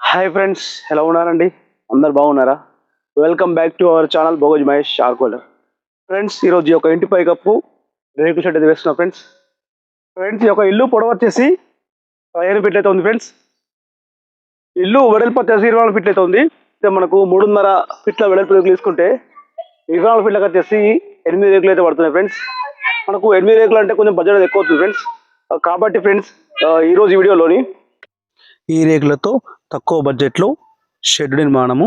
Hi friends ఎలా ఉన్నారండి? అందరు బాగున్నారా? Welcome back to our channel భోగజ్ Mahesh షార్కోలర్ ఫ్రెండ్స్ ఈరోజు ఈ యొక్క ఇంటి పైకప్పు రేకుల షెడ్ అయితే వేస్తున్నా ఫ్రెండ్స్ ఫ్రెండ్స్ ఈ యొక్క ఇల్లు పొడవచ్చేసి పదిహేను ఫీట్లు అయితే ఉంది ఫ్రెండ్స్ ఇల్లు వెడల్పు వచ్చేసి ఇరవై నాలుగు ఫీట్లు అయితే ఉంది. అయితే మనకు మూడున్నర ఫీట్ల వెడల్పు రేకులు తీసుకుంటే ఇరవై నాలుగు ఫీట్లకు వచ్చేసి ఎనిమిది రేకులు అయితే పడుతున్నాయి ఫ్రెండ్స్ మనకు ఎనిమిది రేకులు అంటే కొంచెం బడ్జెట్ ఎక్కువ అవుతుంది ఫ్రెండ్స్ కాబట్టి ఫ్రెండ్స్ ఈరోజు వీడియోలోని ఈ రేకులతో తక్కువ బడ్జెట్లో షెడ్ నిర్మాణము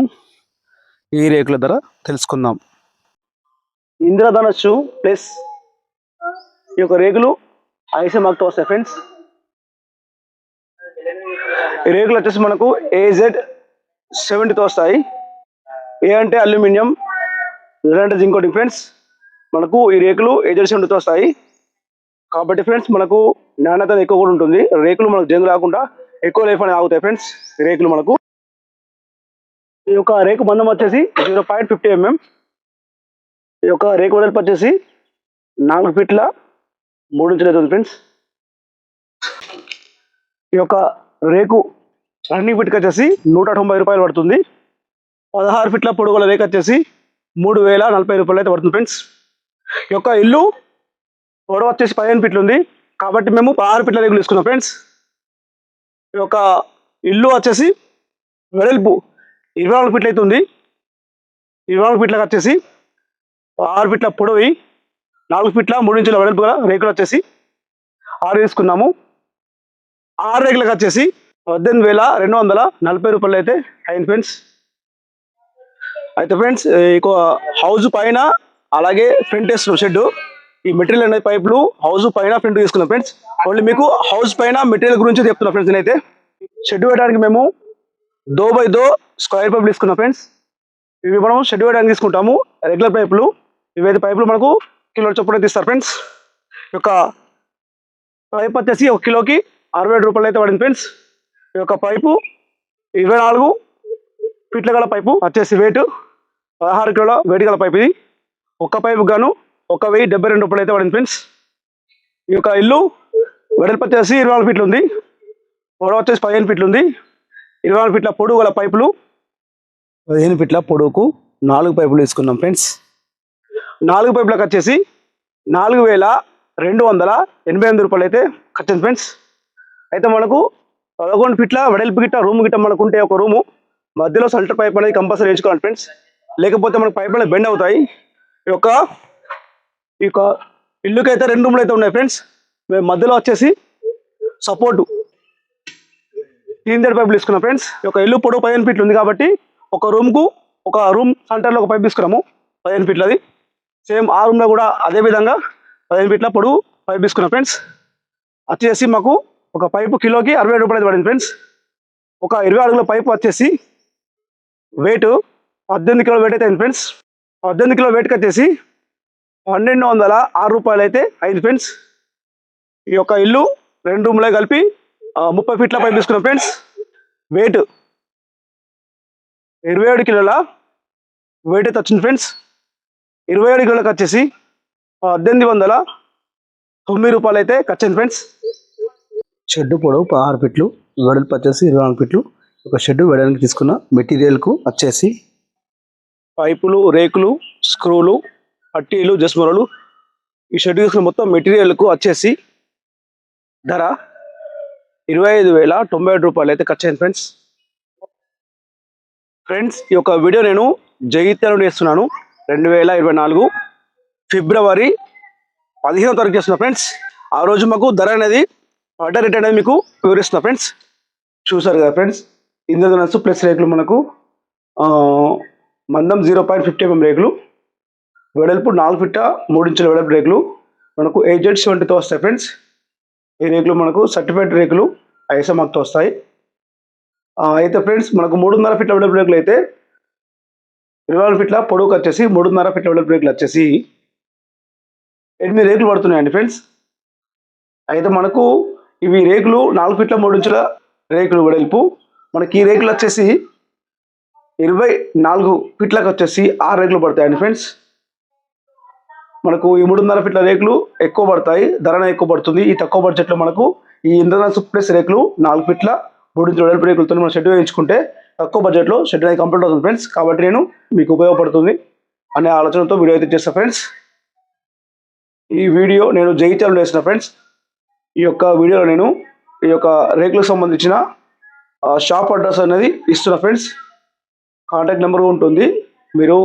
ఈ రేకుల ధర తెలుసుకుందాం. ఇంద్రధనస్సు ప్లస్ ఈ యొక్క రేకులు ఐసమాక్తో వస్తాయి ఫ్రెండ్స్. ఈ రేకులు వచ్చేసి మనకు ఏజెడ్ సెవెంటీతో వస్తాయి. ఏ అంటే అల్యూమినియం జెడ్ అంటే జింకోటింగ్ ఫ్రెండ్స్. మనకు ఈ రేకులు ఏజెడ్ సెవెంటీతో వస్తాయి. కాబట్టి ఫ్రెండ్స్ మనకు నాణ్యత ఎక్కువ కూడా ఉంటుంది. రేకులు మనకు జంగు రాకుండా ఎక్కువ లైఫ్ అనేది ఆగుతాయి ఫ్రెండ్స్ రేకులు మనకు. ఈ యొక్క రేకు మందం వచ్చేసి జీరో పాయింట్ ఫిఫ్టీ ఎంఎం. ఈ యొక్క రేకు వెడల్పు వచ్చేసి నాలుగు ఫీట్ల మూడు ఇంచులు అవుతుంది ఫ్రెండ్స్. ఈ యొక్క రేకు రన్నింగ్ ఫిట్కి వచ్చేసి నూట తొంభై రూపాయలు పడుతుంది. పదహారు ఫీట్ల పొడుగుల రేకు వచ్చేసి మూడు వేల నలభై రూపాయలు అయితే పడుతుంది ఫ్రెండ్స్. ఈ యొక్క ఇల్లు పొడవు వచ్చేసి పదిహేను ఫీట్లు ఉంది. కాబట్టి మేము పదహారు ఫీట్ల రేకులు తీసుకున్నాం ఫ్రెండ్స్. యొక్క ఇల్లు వచ్చేసి వెడల్పు ఇరవై నాలుగు ఫీట్లు అవుతుంది ఇరవై నాలుగు ఫీట్లకు వచ్చేసి ఆరు ఫీట్ల పొడవి నాలుగు ఫీట్ల మూడు ఇంచుల వెడల్పు గల రేకులు వచ్చేసి ఆరు వేసుకున్నాము ఆరు రేకులకు వచ్చేసి పద్దెనిమిది వేల రెండు వందల నలభై రూపాయలు అయితే అయింది ఫ్రెండ్స్ అయితే ఫ్రెండ్స్ ఇక హౌస్ పైన అలాగే ఫ్రంట్ వేస్తున్నాం షెడ్ ఈ మెటీరియల్ అనే పైపులు హౌస్ పైన ఫ్రంట్ తీసుకున్నాం ఫ్రెండ్స్ ఓన్లీ మీకు హౌస్ పైన మెటీరియల్ గురించి చెప్తున్నా ఫ్రెండ్స్ నేనైతే. షెడ్ వేయడానికి మేము దో బై దో స్క్వేర్ పైపులు తీసుకున్నాం ఫ్రెండ్స్ ఇవి మనం షెడ్ వేయడానికి తీసుకుంటాము రెగ్యులర్ పైపులు. ఇవైతే పైపులు మనకు కిలో చొప్పున తీస్తారు ఫ్రెండ్స్ ఈ యొక్క పైప్ వచ్చేసి ఒక కిలోకి అరవై ఏడు రూపాయలు అయితే పడింది ఫ్రెండ్స్ ఈ యొక్క పైపు ఇరవై నాలుగు ఫీట్ల గల పైపు వచ్చేసి వెయిట్ పదహారు కిలోల వెయిట్ గల పైపు ఇది. ఒక్క పైపు గాను ఒక వెయ్యి డెబ్బై రెండు రూపాయలు అయితే పడింది ఫ్రెండ్స్. ఈ యొక్క ఇల్లు వెడల్పు వచ్చేసి ఇరవై నాలుగు ఫీట్లు ఉంది. పొడవు వచ్చేసి పదిహేను ఫీట్లు ఉంది. ఇరవై నాలుగు ఫీట్ల పొడుగు గల పైపులు పదిహేను ఫీట్ల పొడవుకు నాలుగు పైపులు తీసుకున్నాం ఫ్రెండ్స్. నాలుగు పైపులకు వచ్చేసి నాలుగు వేల రెండు వందల ఎనభై ఎనిమిది రూపాయలు అయితే ఖర్చు ఫ్రెండ్స్. అయితే మనకు పదకొండు ఫీట్ల వెడల్పు గిట్ట రూమ్ గిట్ట మనకు ఉంటే ఒక రూము. మధ్యలో సల్టర్ పైప్ అనేది కంపల్సరీ వేయించుకోవాలి ఫ్రెండ్స్. లేకపోతే మనకు పైప్ అనేది బెండ్ అవుతాయి. ఈ యొక్క ఈ యొక్క ఇల్లుకి అయితే రెండు రూమ్లు అయితే ఉన్నాయి ఫ్రెండ్స్. మేము మధ్యలో వచ్చేసి సపోర్టు. తీన్ పైపులు తీసుకున్నాం ఫ్రెండ్స్. ఈ యొక్క ఇల్లు పొడవు పదిహేను ఫీట్లు ఉంది కాబట్టి ఒక రూమ్కు ఒక రూమ్ సెంటర్లో ఒక పైపు తీసుకున్నాము పదిహేను ఫీట్లది. సేమ్ ఆ రూమ్లో కూడా అదే విధంగా పదిహేను ఫీట్ల పొడవు పైప్ తీసుకున్నాం ఫ్రెండ్స్. వచ్చేసి మాకు ఒక పైపు కిలోకి అరవై రూపాయలు అయితే పడింది ఫ్రెండ్స్. ఒక ఇరవై అడుగుల పైపు వచ్చేసి వెయిట్ పద్దెనిమిది కిలో వెయిట్ అయితే అయింది ఫ్రెండ్స్. పద్దెనిమిది కిలో వెయిట్కి వచ్చేసి పన్నెండు వందల ఆరు రూపాయలు అయితే అయింది ఫ్రెండ్స్. ఈ యొక్క ఇల్లు రెండు రూమ్లే కలిపి ముప్పై ఫీట్ల పైపు తీసుకున్నాం ఫ్రెండ్స్. వెయిట్ ఇరవై ఏడు కిలోల వెయిట్ అయితే వచ్చింది ఫ్రెండ్స్. ఇరవై ఏడు కిలోలకు వచ్చేసి పద్దెనిమిది వందల తొమ్మిది రూపాయలు అయితే ఖర్చయింది ఫ్రెండ్స్. షెడ్ పొడవు పదహారు ఫీట్లు వెడల్పు వచ్చేసి ఇరవై నాలుగు ఫీట్లు. ఒక షెడ్ వేయడానికి తీసుకున్న మెటీరియల్కు వచ్చేసి పైపులు రేకులు స్క్రూలు పట్టీలు జస్మరలు. ఈ షర్ట్ తీసుకున్న మొత్తం మెటీరియల్కు వచ్చేసి ధర ఇరవై ఐదు వేల తొంభై ఏడు రూపాయలు అయితే ఖర్చు అయింది ఫ్రెండ్స్. ఫ్రెండ్స్ ఈ యొక్క వీడియో నేను జగిత్యాల చేస్తున్నాను. రెండు వేల ఇరవై నాలుగు ఫిబ్రవరి పదిహేనో తారీఖు చేస్తున్నా ఫ్రెండ్స్. ఆ రోజు మాకు ధర అనేది పడ్డ రేట్ అనేది మీకు వివరిస్తున్నా ఫ్రెండ్స్. చూసారు కదా ఫ్రెండ్స్ ఇంద్రధనస్సు ప్లస్ రేకులు మనకు మందం జీరో పాయింట్ ఫిఫ్టీ ఎంఎం రేకులు వెడల్పు నాలుగు ఫిట్ట మూడు ఇంచుల వెడల్పు రేకులు. మనకు ఏజెడ్ సెవెంటీతో వస్తాయి ఫ్రెండ్స్. ఈ రేకులు మనకు సర్టిఫైడ్ రేకులు ఐఎస్ఎంఆర్తో వస్తాయి. అయితే ఫ్రెండ్స్ మనకు మూడున్నర ఫిట్ల వెడల్పు రేకులు అయితే ఇరవై నాలుగు ఫీట్ల పొడవుకు వచ్చేసి మూడున్నర ఫిట్ల వెడల్పు రేకులు వచ్చేసి ఎనిమిది రేకులు పడుతున్నాయండి ఫ్రెండ్స్. అయితే మనకు ఇవి రేకులు నాలుగు ఫీట్ల మూడు ఇంచుల రేకులు వెడల్పు. మనకి ఈ రేకులు వచ్చేసి ఇరవై నాలుగు ఫిట్లకు వచ్చేసి ఆరు రేకులు పడతాయండి ఫ్రెండ్స్. మనకు ఈ మూడున్నర ఫీట్ల రేకులు ఎక్కువ పడతాయి ధరణ ఎక్కువ పడుతుంది. ఈ తక్కువ బడ్జెట్లో మనకు ఈ ఇంద్రధనస్సు ప్లస్ రేకులు నాలుగు ఫీట్ల మూడు ఇంచుల వెడల్పు రేకులతో మనం షెడ్ వేయించుకుంటే తక్కువ బడ్జెట్లో షెడ్ అనేది కంప్లీట్ అవుతుంది ఫ్రెండ్స్. కాబట్టి నేను మీకు ఉపయోగపడుతుంది అనే ఆలోచనతో వీడియో అయితే చేస్తాను ఫ్రెండ్స్. ఈ వీడియో నేను జైత్యాలు వేసిన ఫ్రెండ్స్ ఈ యొక్క వీడియోలో నేను ఈ యొక్క రేకులకు సంబంధించిన షాప్ అడ్రస్ అనేది ఇస్తున్నా ఫ్రెండ్స్. కాంటాక్ట్ నెంబర్ ఉంటుంది. మీరు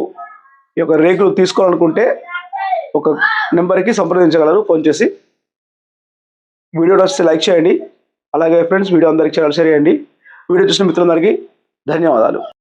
ఈ యొక్క రేకులు తీసుకోవాలనుకుంటే ఒక నెంబర్కి సంప్రదించగలరు. ఫోన్ చేసి వీడియో నచ్చితే లైక్ చేయండి. అలాగే ఫ్రెండ్స్ వీడియో అందరికి షేర్ చేయండి. వీడియో చూసిన మిత్రులందరికీ ధన్యవాదాలు.